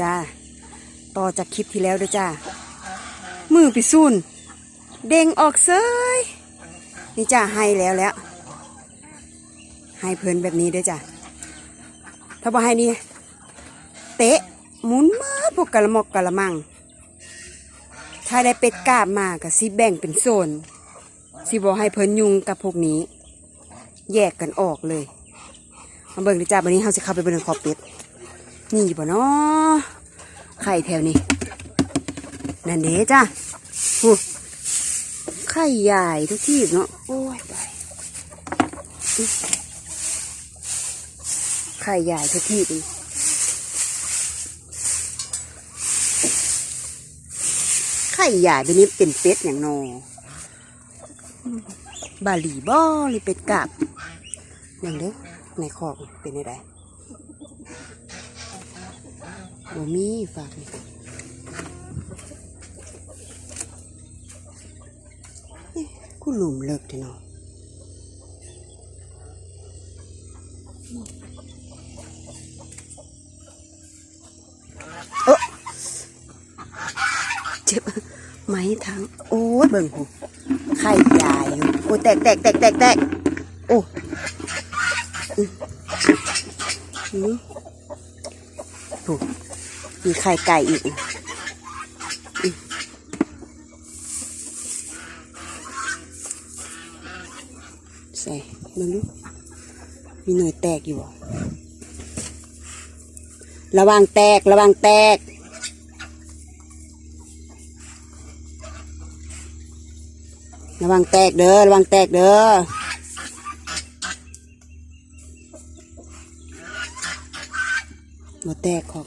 จ้าต่อจากคลิปที่แล้วเด้อจ้ามือไปซุนเด้งออกเซยนี่จ้าให้แล้วแล้ว ให้เพลินแบบนี้เด้อจ้าถ้าบ่ให้นี่เตะหมุนมาพวกกะละมอกกะละมัง ถ้าได้เป็ดกาบมาก็สิแบ่งเป็นโซนสิบ่ให้เพิ่นยุงกับพวกนี้ แยกกันออกเลยมาเบิ่งดิจ้าวันนี้เราจะเข้าไปเบิ่งขอบเป็ด นี่บ่เนาะไข่แถวนี้ นั่นเด้จ้าหูไข่ใหญ่ทุกที่เนาะ โอ้ยตายอุ๊ยไข่ใหญ่ทุกที่เลยไข่ใหญ่ตัวนี้เป็นเป็ดอย่างนอบาหลีบ่หรือเป็ดกาบอย่างเด้อในคอกเป็นไงได้ บ่มีฝากนี่กูหลุมเลิกเถอะเนาะเออเจ็บไหมทั้งโอ้ยเบิ่งหูไข่ใหญ่อยู่โอ้ยแตกแตกแตกแตกแตกโอ้อือืมโอ้ มีไข่ไก่อีก ใส่เบิ่งมีหน่วยแตกอยู่ ระวังแตก ระวังแตกระวังแตกเด้อระวังแตกเด้อมาแตกของ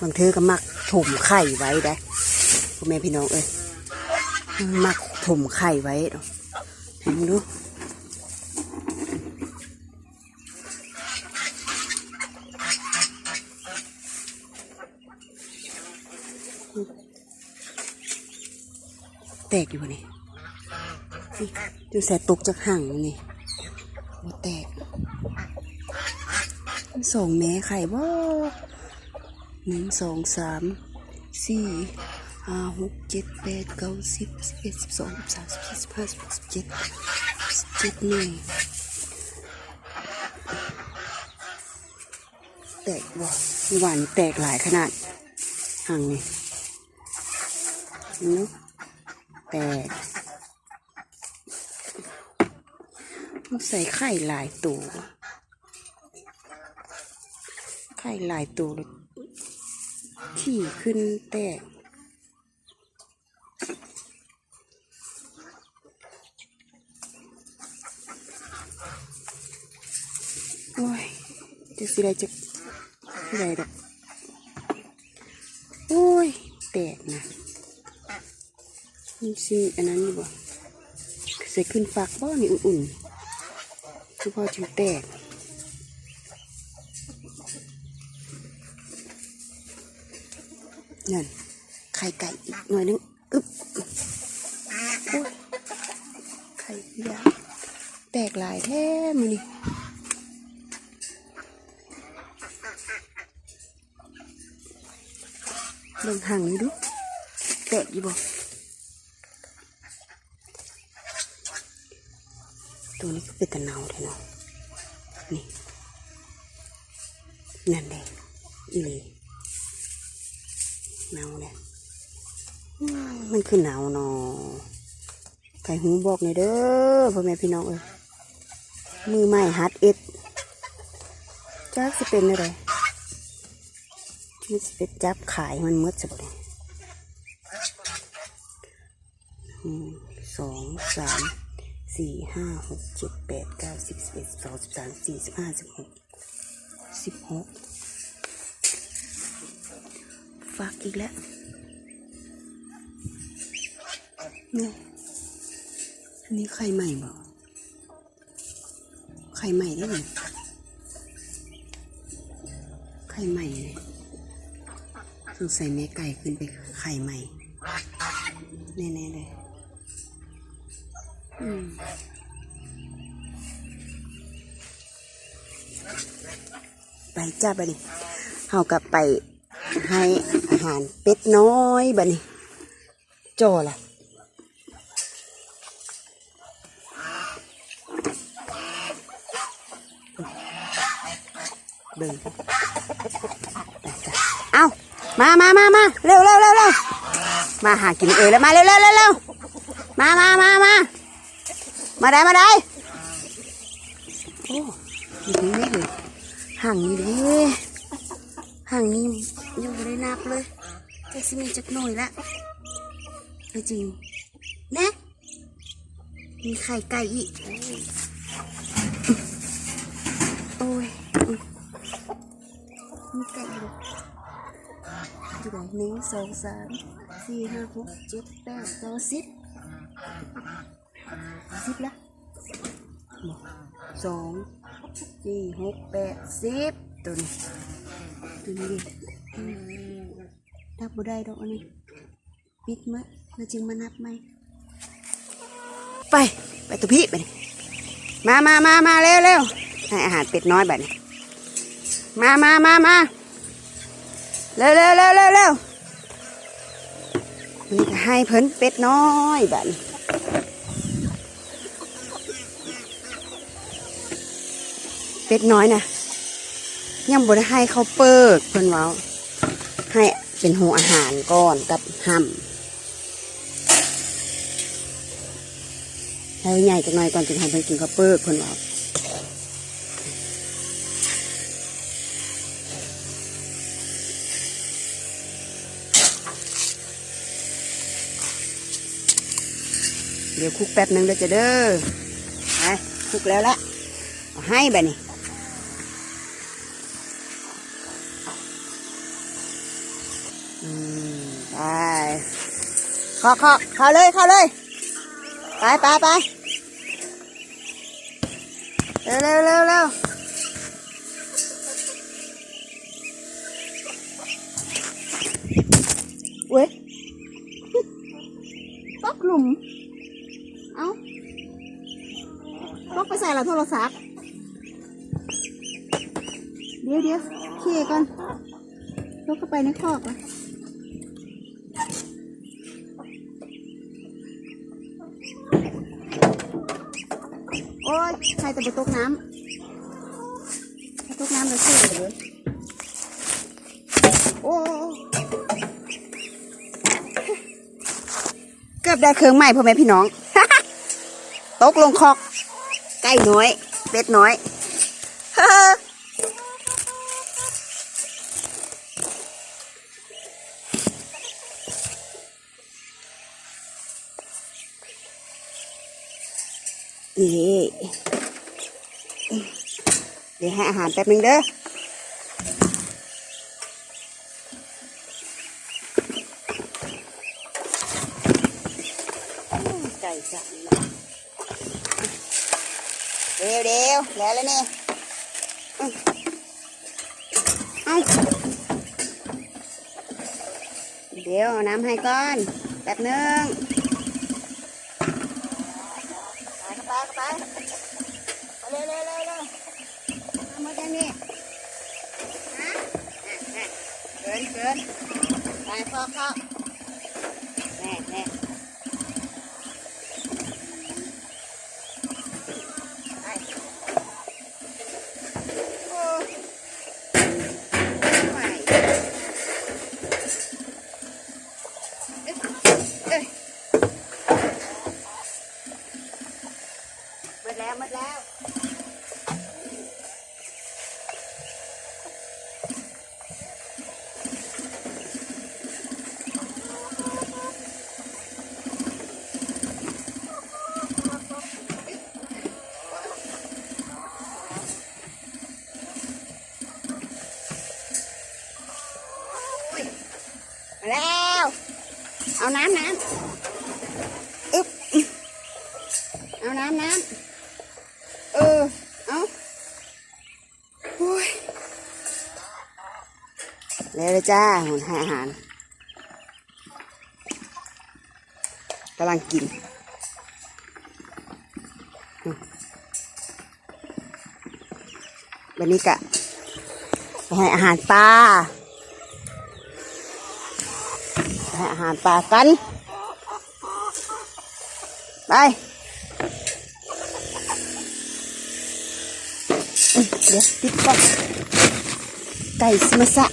บางเธอก็มักถมไข่ไว้ได้พ่อแม่พี่น้องเอ้ยมักถมไข่ไว้เห็นดูแตกอยู่นี่ดูแสตกจากห่างนี่บ่แตก สองแม่ไข่บ่หนึ่งสองสามสี่ห้าหกเจ็ดแปดเก้าสิบสิบเอ็ดสิบสองสิบสามสิบสี่สิบห้าสิบหกสิบเจ็ดสิบเจ็ดหน่วยแตกบ่หวานแตกหลายขนาดห่างนี่เนาะแตกต้องใส่ไข่หลายตัว ข่หลายตัวขี่ขึ้นแตกโอ้ยจะสิได้จะสิได้ดอกโอ้ย แตกนะนี่สิอันนั้นอยู่บ่ใส่ขึ้นฝักบ่นี่อุ่นๆคือพอจึงแตก นั่นไข่ไก่อีกหน่อยนึงอึ๊บไข่ยาแตกหลายแท้มือนี่เบิ่งห่างนี่ดูแตกอยู่บ่ตัวนี้ก็เป็นตะนาวเถอะเนาะนี่นั่นแหละอี หนาเนี่ยมันคือหนาวเนาะไก่หูบอกเลยเด้อพ่อแม่พี่น้องเอ้ยมือใหม่ฮัดเอ็ดจักสิเป็นอะไรมันสิเป็นจับขายมันมืดจะบ่ได้อืมสองสามสี่ห้าหกเจ็ดแปดเก้าสิบสิบเอ็ดสองสิบสามสี่สิบห้าสิบหกสิบหก ฝากอีกแล้วเนี่ยอันนี้ไข่ใหม่บอกไข่ใหม่ได้ไหมไข่ใหม่เลยสงสัยแม่ไก่ขึ้นไปไข่ใหม่ แน่ๆเลยอืมไปจ้าบัดนี้เฮากลับไป ให้อาหารเป็ดน้อยบัดนี้จ่อล่ะเบิ่งเอามามามามาเร็วเร็วเร็วเร็วมาหากินเอยแล้วมาเร็วเร็วเร็วเร็วมามามามามาได้มาได้โอ้ยนี่เลยห่างนี่เด้ห่างนี้ ยังไม่ได้นับเลยจะสิมีจักหน่อยละเอาจริงนะมีไข่ไก่อีก โอ้ยมีไก่อยู่อยู่ไหนหนึ่งสองสามสี่ห้าหกเจ็ดแปดเก้าสิบสิบละสองสี่หกแปดสิบตัวนี้ตัวนี้ นับบ่ได้ดอกนนี้ปิดมั้ยแล้วจึงมานับไหมไป ไปตัวพี่ไปนี่มามามามาเร็วเร็วให้อาหารเป็ดน้อยแบบนี้มามามามาเร็วเร็วเร็วเร็วเร็วนี่ก็ให้เพิ่นเป็ดน้อยแบบนี้เป็ดน้อยนะยังบ่ได้ให้เขาเปิกเพิ่นเว้า ให้เป็นหัวอาหารก่อนกับห่ำให้ใหญ่จักหน่อยก่อนจึงให้เพิ่นกินข้าวเปิกเพิ่นเว้าเดี๋ยวคลุกแป๊บหนึงเดี๋ยวจะเด้อไปคลุกแล้วละให้แบบนี้ ขอขอเข้าเลยเข้าเลย ไปไปไปเร็วเร็วเร็วเร็วเว้ยตกหลุม เอ้าตกไปใส่ละโทรศัพท์เดี๋ยวเดี๋ยวเคลียร์ก่อนตกเข้าไปในคอกอะ โอ้ยใครจะไปตกน้ำไปตกน้ำแล้วเสียเลยโอ้เกือบได้เครื่องใหม่พ่อแม่พี่น้อง ตกลงคอก ไก่น้อย เป็ดน้อย นี่เดี๋ยวให้อาหารแป๊บนึงเด้อไก่สั่นเร็วเร็วแล้วแล้วนี่อื้อเอาเดี๋ยวน้ำให้ก่อน แป๊บนึงไปเข้าไปเข้าไปไปเร็วเร็วเร็วเร็วเอามาจังนี่ฮะอะอะเกิ นเกินไปพ่อพ่อแน่แน่โอ้ไม่เอ้ยเอ้ยหมดแล้วหมดแล้ว แล้ว เอาน้ำน้ำอึ๊บเอาน้ำน้ำเออ เอาโอ้ยแล้วเลยจ้าหุ่นให้อาหารกำลังกินวันนี้กะไปให้อาหารปลา อาหารปลากัน ไป เดี๋ยวติดก่อนไก่สมสะ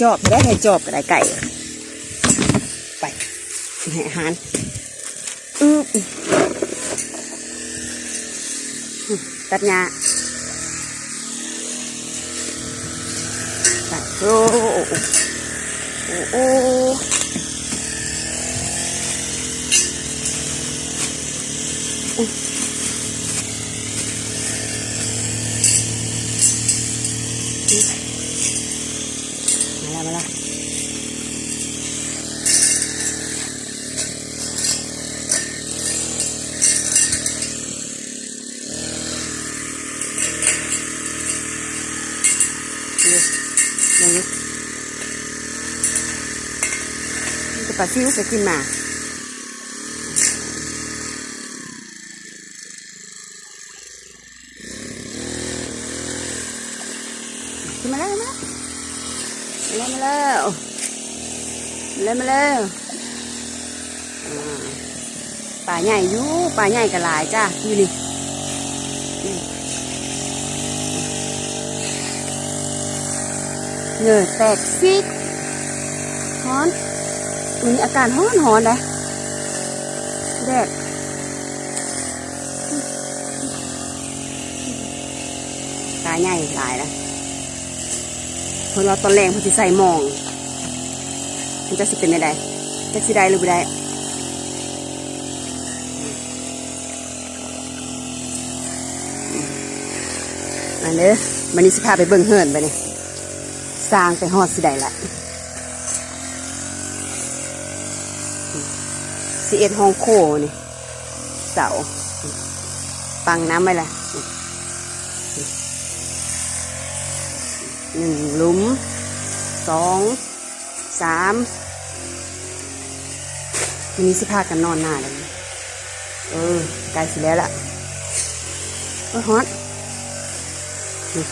จอบได้ให้จอบก็ได้ไก่ ไปให้อาหารอืออืออืมตัดหญ้า ไปโอ้โอ้โอ้โอ้โอ้มาแล้วมาแล้วนี่นี่นี่จะปลา ซิวจะกินมา ขึ้นมาแล้วมาแล้วมาแล้วแล้วมาแล้วป่าใหญ่อยู่ป่าใหญ่ก็หลายจ้าอยู่นี่เหงื่อแตกซิกฮ้อน วันนี้อากาศฮ้อนฮ้อนเลยแดดป่าใหญ่หลายแล้วเพราะเราตอนแรงพอสิใส่มอง มันจะสิเป็นได้จะสิได้หรือไม่ได้อันเด้มันนี้สิพาไปเบิ่งเฮินไปนี่สร้างไปฮอดสิได้ละ สิเอ็ดห้องโคนี่เสาปังน้ำไว้ละหนึ่งหลุมสองสามทีนี้สิพากันนอนหน้าเลยเออใกล้สิแล้วล่ะโอ้ฮอตนี่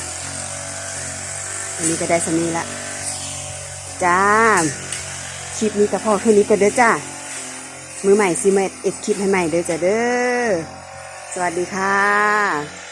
อันนี้ก็ได้สมีละจ้าคลิปนี้ก็พอแค่นี้ก็เด้อจ้า มือใหม่ซีเมาเอ็ดคลิปให้ใหม่เด้อจ้ะเด้อ สวัสดีค่ะ